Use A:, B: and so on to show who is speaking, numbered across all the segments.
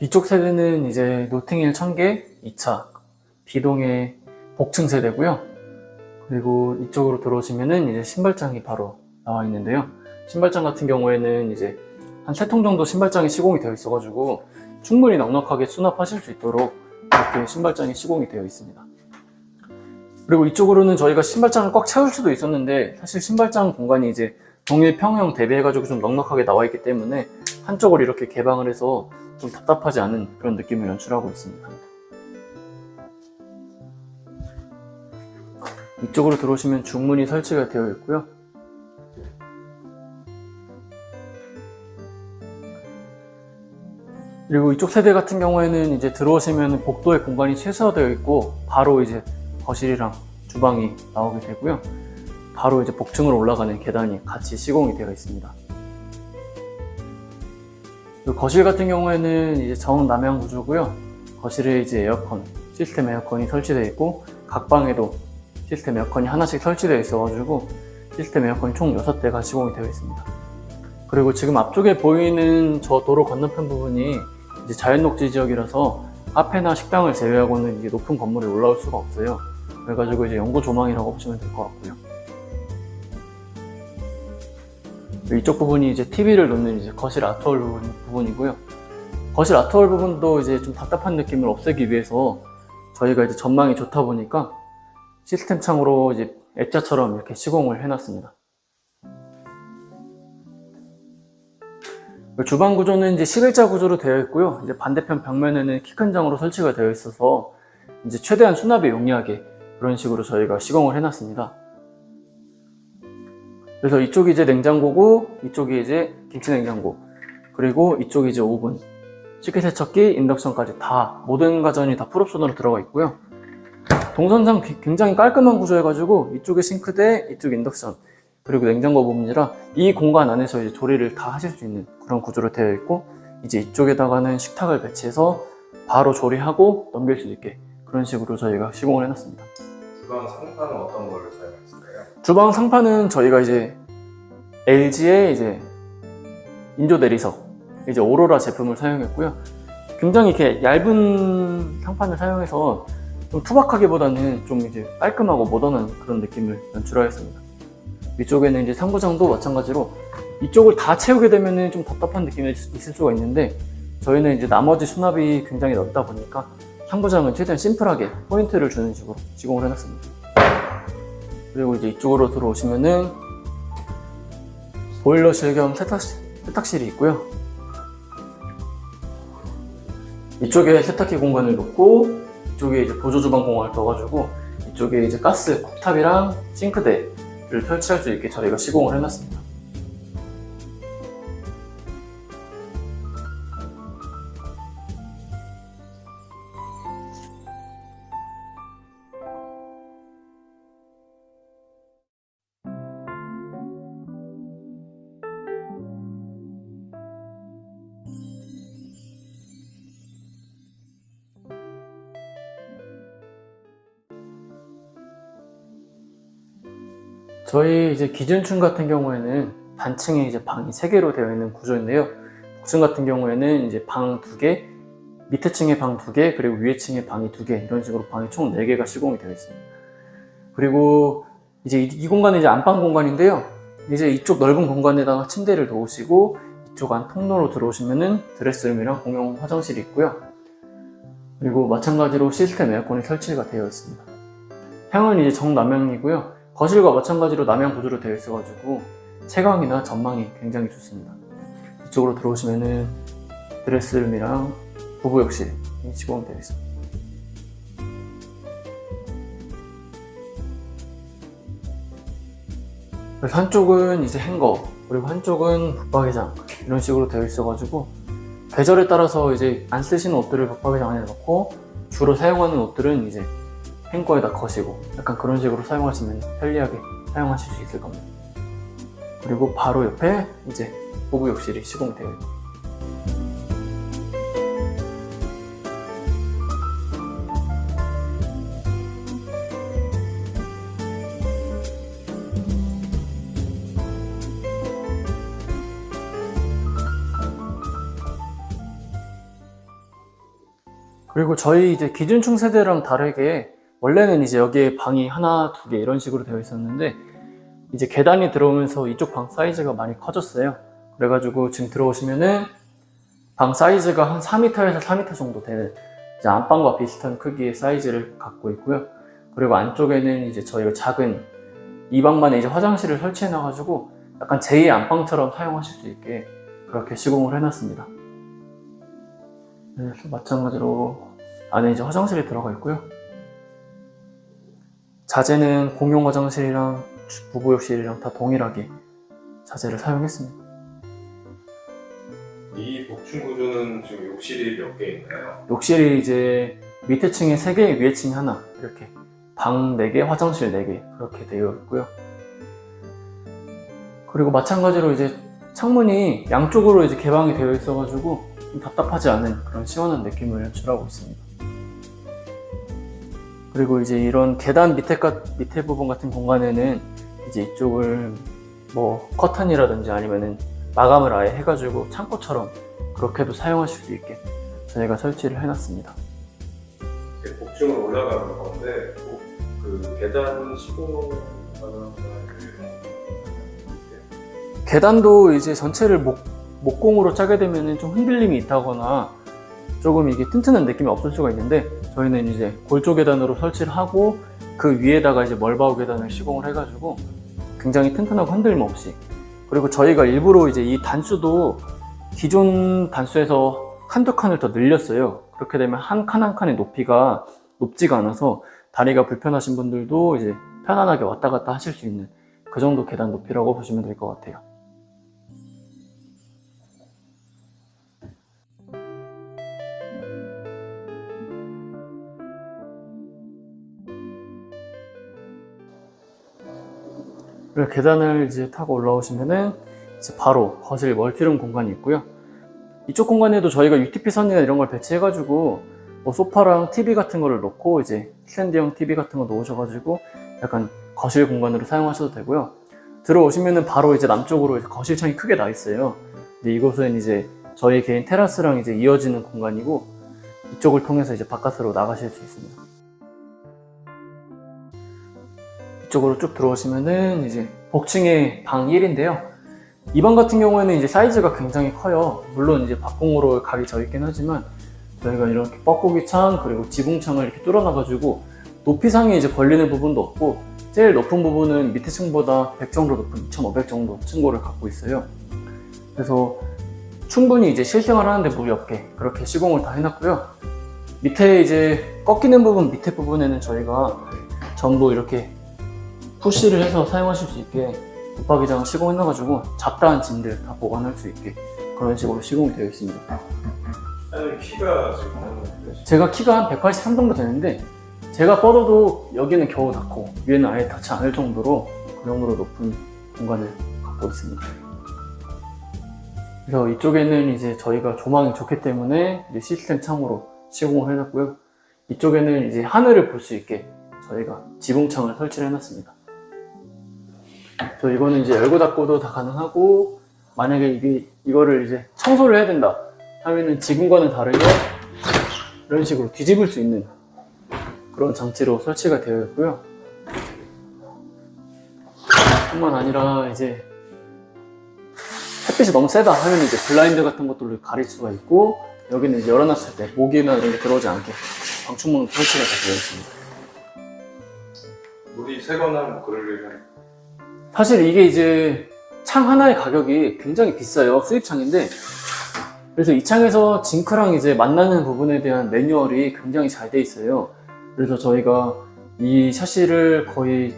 A: 이쪽 세대는 이제 노팅힐 1000개 2차 비동의 복층 세대고요. 그리고 이쪽으로 들어오시면은 이제 신발장이 바로 나와 있는데요. 신발장 같은 경우에는 이제 한 세 통 정도 신발장이 시공이 되어 있어가지고 충분히 넉넉하게 수납하실 수 있도록 이렇게 신발장이 시공이 되어 있습니다. 그리고 이쪽으로는 저희가 신발장을 꽉 채울 수도 있었는데 사실 신발장 공간이 이제 동일 평형 대비해가지고 좀 넉넉하게 나와 있기 때문에 한쪽을 이렇게 개방을 해서 좀 답답하지 않은 그런 느낌을 연출하고 있습니다. 이쪽으로 들어오시면 중문이 설치가 되어 있고요. 그리고 이쪽 세대 같은 경우에는 이제 들어오시면 복도에 공간이 최소화되어 있고 바로 이제 거실이랑 주방이 나오게 되고요. 바로 이제 복층으로 올라가는 계단이 같이 시공이 되어 있습니다. 거실 같은 경우에는 이제 정남향 구조고요. 거실에 이제 에어컨, 시스템 에어컨이 설치되어 있고 각 방에도 시스템 에어컨이 하나씩 설치되어 있어가지고 시스템 에어컨이 총 6대가 시공이 되어 있습니다. 그리고 지금 앞쪽에 보이는 저 도로 건너편 부분이 이제 자연 녹지 지역이라서 카페나 식당을 제외하고는 이제 높은 건물에 올라올 수가 없어요. 그래가지고 이제 연고 조망이라고 보시면 될 것 같고요. 이쪽 부분이 이제 TV를 놓는 이제 거실 아트홀 부분, 부분이고요. 거실 아트홀 부분도 이제 좀 답답한 느낌을 없애기 위해서 저희가 이제 전망이 좋다 보니까 시스템 창으로 이제 액자처럼 이렇게 시공을 해놨습니다. 주방 구조는 이제 11자 구조로 되어 있고요. 이제 반대편 벽면에는 키 큰 장으로 설치가 되어 있어서 이제 최대한 수납에 용이하게 그런 식으로 저희가 시공을 해놨습니다. 그래서 이쪽이 이제 냉장고고 이쪽이 이제 김치 냉장고 그리고 이쪽이 이제 오븐 식기 세척기 인덕션까지 다 모든 가전이 다 풀옵션으로 들어가 있고요. 동선상 기- 굉장히 깔끔한 구조여가지고 이쪽에 싱크대 이쪽 인덕션 그리고 냉장고 부분이라 이 공간 안에서 이제 조리를 다 하실 수 있는 그런 구조로 되어 있고 이제 이쪽에다가는 식탁을 배치해서 바로 조리하고 넘길 수 있게 그런 식으로 저희가 시공을 해놨습니다.
B: 주방 상판은 어떤 걸로 사용했을까요?
A: 주방 상판은 저희가 이제 LG의 이제 인조 대리석 이제 오로라 제품을 사용했고요. 굉장히 이렇게 얇은 상판을 사용해서 좀 투박하기보다는 좀 이제 깔끔하고 모던한 그런 느낌을 연출하였습니다. 위쪽에는 이제 상부장도 마찬가지로 이쪽을 다 채우게 되면은 좀 답답한 느낌이 있을 수가 있는데 저희는 이제 나머지 수납이 굉장히 넓다 보니까 상부장은 최대한 심플하게 포인트를 주는 식으로 시공을 해놨습니다. 그리고 이제 이쪽으로 들어오시면은 보일러실 겸 세탁실, 세탁실이 있고요. 이쪽에 세탁기 공간을 놓고 이쪽에 이제 보조 주방 공간을 둬가지고 이쪽에 이제 가스 쿡탑이랑 싱크대를 설치할 수 있게 저희가 시공을 해놨습니다. 저희 이제 기준층 같은 경우에는 단층에 이제 방이 3개로 되어 있는 구조인데요. 복층 같은 경우에는 이제 방 2개, 밑에 층에 방 2개, 그리고 위에 층에 방이 2개, 이런 식으로 방이 총 4개가 시공이 되어 있습니다. 그리고 이제 이, 이 공간은 이제 안방 공간인데요. 이제 이쪽 넓은 공간에다가 침대를 놓으시고 이쪽 안 통로로 들어오시면은 드레스룸이랑 공용 화장실이 있고요. 그리고 마찬가지로 시스템 에어컨이 설치가 되어 있습니다. 향은 이제 정남향이고요. 거실과 마찬가지로 남향 구조로 되어 있어가지고 채광이나 전망이 굉장히 좋습니다. 이쪽으로 들어오시면은 드레스룸이랑 부부 욕실이 시공이 되어 있습니다. 그래서 한쪽은 이제 행거 그리고 한쪽은 붙박이장 이런 식으로 되어 있어가지고 계절에 따라서 이제 안 쓰시는 옷들을 붙박이장 안에 넣고 주로 사용하는 옷들은 이제 행거에다 거시고 약간 그런 식으로 사용하시면 편리하게 사용하실 수 있을 겁니다. 그리고 바로 옆에 이제 부부 욕실이 시공되어 있고 그리고 저희 이제 기준층 세대랑 다르게 원래는 이제 여기에 방이 하나, 두 개 이런 식으로 되어 있었는데 이제 계단이 들어오면서 이쪽 방 사이즈가 많이 커졌어요. 그래가지고 지금 들어오시면은 방 사이즈가 한 4m에서 4m 정도 되는 이제 안방과 비슷한 크기의 사이즈를 갖고 있고요. 그리고 안쪽에는 이제 저희가 작은 이 방만에 이제 화장실을 설치해 놔가지고 약간 제2의 안방처럼 사용하실 수 있게 그렇게 시공을 해놨습니다. 네, 마찬가지로 안에 이제 화장실이 들어가 있고요. 자재는 공용 화장실이랑 주- 부부욕실이랑 다 동일하게 자재를 사용했습니다.
B: 이 복층 구조는 지금 욕실이 몇 개 있나요?
A: 욕실이 이제 밑에 층에 3개, 위에 층에 하나 이렇게 방 4개, 화장실 4개 그렇게 되어 있고요. 그리고 마찬가지로 이제 창문이 양쪽으로 이제 개방이 되어 있어가지고 좀 답답하지 않은 그런 시원한 느낌을 연출하고 있습니다. 그리고 이제 이런 계단 밑에, 가, 밑에 부분 같은 공간에는 이제 이쪽을 뭐 커튼이라든지 아니면은 마감을 아예 해가지고 창고처럼 그렇게도 사용하실 수 있게 저희가 설치를 해놨습니다.
B: 이제 복층으로 올라가는 건데 꼭그 계단 시공 가능한
A: 계단도 이제 전체를 목, 목공으로 짜게 되면 좀 흔들림이 있다거나 조금 이게 튼튼한 느낌이 없을 수가 있는데 저희는 이제 골조 계단으로 설치를 하고 그 위에다가 이제 멀바우 계단을 시공을 해가지고 굉장히 튼튼하고 흔들림 없이 그리고 저희가 일부러 이제 이 단수도 기존 단수에서 한두 칸을 더 늘렸어요. 그렇게 되면 한 칸 한 칸의 높이가 높지가 않아서 다리가 불편하신 분들도 이제 편안하게 왔다 갔다 하실 수 있는 그 정도 계단 높이라고 보시면 될 것 같아요. 계단을 이제 타고 올라오시면은 이제 바로 거실 멀티룸 공간이 있고요. 이쪽 공간에도 저희가 UTP 선이나 이런 걸 배치해가지고 뭐 소파랑 TV 같은 거를 놓고 이제 스탠드형 TV 같은 거 놓으셔가지고 약간 거실 공간으로 사용하셔도 되고요. 들어오시면은 바로 이제 남쪽으로 거실 창이 크게 나 있어요. 근데 이곳은 이제 저희 개인 테라스랑 이제 이어지는 공간이고 이쪽을 통해서 이제 바깥으로 나가실 수 있습니다. 이쪽으로 쭉 들어오시면은 이제 복층의 방 1인데요. 이 방 같은 경우에는 이제 사이즈가 굉장히 커요. 물론 이제 박공으로 각이 져 있긴 하지만 저희가 이렇게 뻐꾸기 창 그리고 지붕창을 이렇게 뚫어놔가지고 높이상에 이제 걸리는 부분도 없고 제일 높은 부분은 밑에 층보다 100 정도 높은 2,500 정도 층고를 갖고 있어요. 그래서 충분히 이제 실생활 하는데 무리 없게 그렇게 시공을 다 해놨고요. 밑에 이제 꺾이는 부분 밑에 부분에는 저희가 전부 이렇게 푸시를 해서 사용하실 수 있게 붙박이장 시공해놔가지고 잡다한 짐들 다 보관할 수 있게 그런 식으로 시공이 되어 있습니다.
B: 키가 지금?
A: 제가 키가 한 183 정도 되는데 제가 뻗어도 여기는 겨우 닿고 위에는 아예 닿지 않을 정도로 그 정도로 높은 공간을 갖고 있습니다. 그래서 이쪽에는 이제 저희가 조망이 좋기 때문에 시스템 창으로 시공을 해놨고요. 이쪽에는 이제 하늘을 볼 수 있게 저희가 지붕창을 설치를 해놨습니다. 저 이거는 이제 열고 닫고도 다 가능하고 만약에 이게 이거를 이제 청소를 해야 된다 하면은 지금과는 다르게 이런 식으로 뒤집을 수 있는 그런 장치로 설치가 되어 있고요. 뿐만 아니라 이제 햇빛이 너무 세다 하면 이제 블라인드 같은 것들을 가릴 수가 있고 여기는 이제 열어놨을 때 모기나 이런 게 들어오지 않게 방충망 설치가 다 되어 있습니다.
B: 물이 새거나 뭐 그럴 일은
A: 사실 이게 이제 창 하나의 가격이 굉장히 비싸요. 수입창인데. 그래서 이 창에서 징크랑 이제 만나는 부분에 대한 매뉴얼이 굉장히 잘 돼 있어요. 그래서 저희가 이 샤시를 거의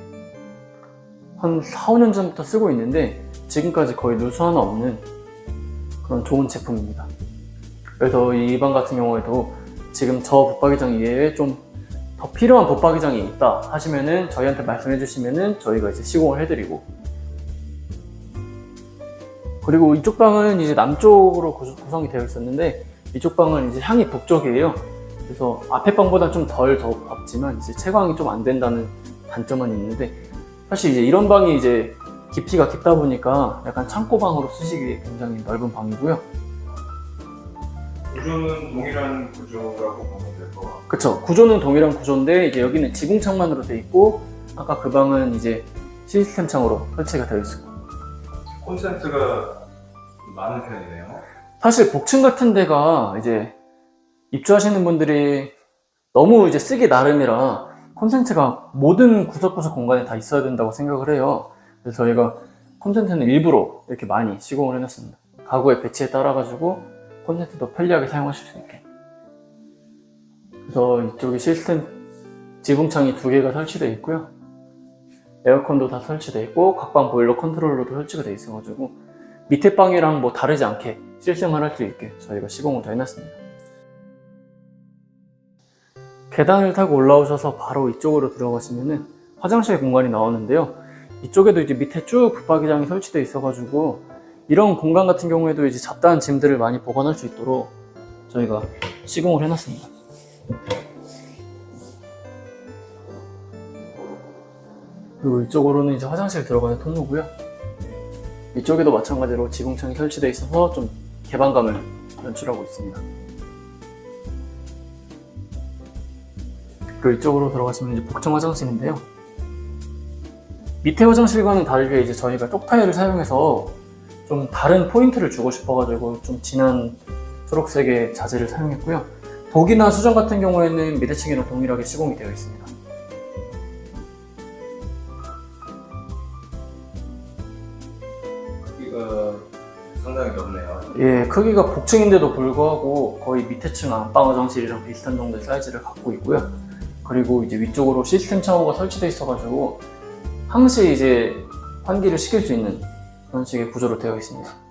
A: 한 4, 5년 전부터 쓰고 있는데 지금까지 거의 누수 하나 없는 그런 좋은 제품입니다. 그래서 이 방 같은 경우에도 지금 저 붙박이장 이외에 좀 더 필요한 붙박이장이 있다 하시면은 저희한테 말씀해 주시면은 저희가 이제 시공을 해드리고 그리고 이쪽 방은 이제 남쪽으로 구- 구성이 되어 있었는데 이쪽 방은 이제 향이 북쪽이에요. 그래서 앞에 방보다 좀 덜 더 덥지만 이제 채광이 좀 안 된다는 단점은 있는데 사실 이제 이런 방이 이제 깊이가 깊다 보니까 약간 창고방으로 쓰시기에 굉장히 넓은 방이고요.
B: 구조는 동일한 구조라고 보면 같고
A: 그쵸. 구조는 동일한 구조인데 이제 여기는 지붕창만으로 돼 있고 아까 그 방은 이제 시스템 창으로 설치가 되어 있고
B: 콘센트가 많은 편이네요.
A: 사실 복층 같은 데가 이제 입주하시는 분들이 너무 이제 쓰기 나름이라 콘센트가 모든 구석구석 공간에 다 있어야 된다고 생각을 해요. 그래서 저희가 콘센트는 일부러 이렇게 많이 시공을 해놨습니다. 가구의 배치에 따라 가지고 콘센트도 편리하게 사용하실 수 있게. 그래서 이쪽에 시스템 지붕창이 두 개가 설치되어 있고요. 에어컨도 다 설치되어 있고 각방 보일러 컨트롤러도 설치가 되어 있어가지고 밑에 방이랑 뭐 다르지 않게 실생활 할 수 있게 저희가 시공을 다 해놨습니다. 계단을 타고 올라오셔서 바로 이쪽으로 들어가시면은 화장실 공간이 나오는데요. 이쪽에도 이제 밑에 쭉 붙박이장이 설치되어 있어가지고 이런 공간 같은 경우에도 이제 잡다한 짐들을 많이 보관할 수 있도록 저희가 시공을 해놨습니다. 그리고 이쪽으로는 이제 화장실 들어가는 통로고요. 이쪽에도 마찬가지로 지붕창이 설치되어 있어서 좀 개방감을 연출하고 있습니다. 그리고 이쪽으로 들어가시면 이제 복층 화장실인데요. 밑에 화장실과는 다르게 이제 저희가 쪽타일을 사용해서 좀 다른 포인트를 주고 싶어가지고 좀 진한 초록색의 자재를 사용했고요. 독이나 수정 같은 경우에는 밑에 층이랑 동일하게 시공이 되어 있습니다.
B: 크기가 상당히 넓네요.
A: 예, 크기가 복층인데도 불구하고 거의 밑에 층 안방 화장실이랑 비슷한 정도의 사이즈를 갖고 있고요. 그리고 이제 위쪽으로 시스템 샤워가 설치되어 있어가지고 항시 이제 환기를 시킬 수 있는 그런 식의 구조로 되어 있습니다.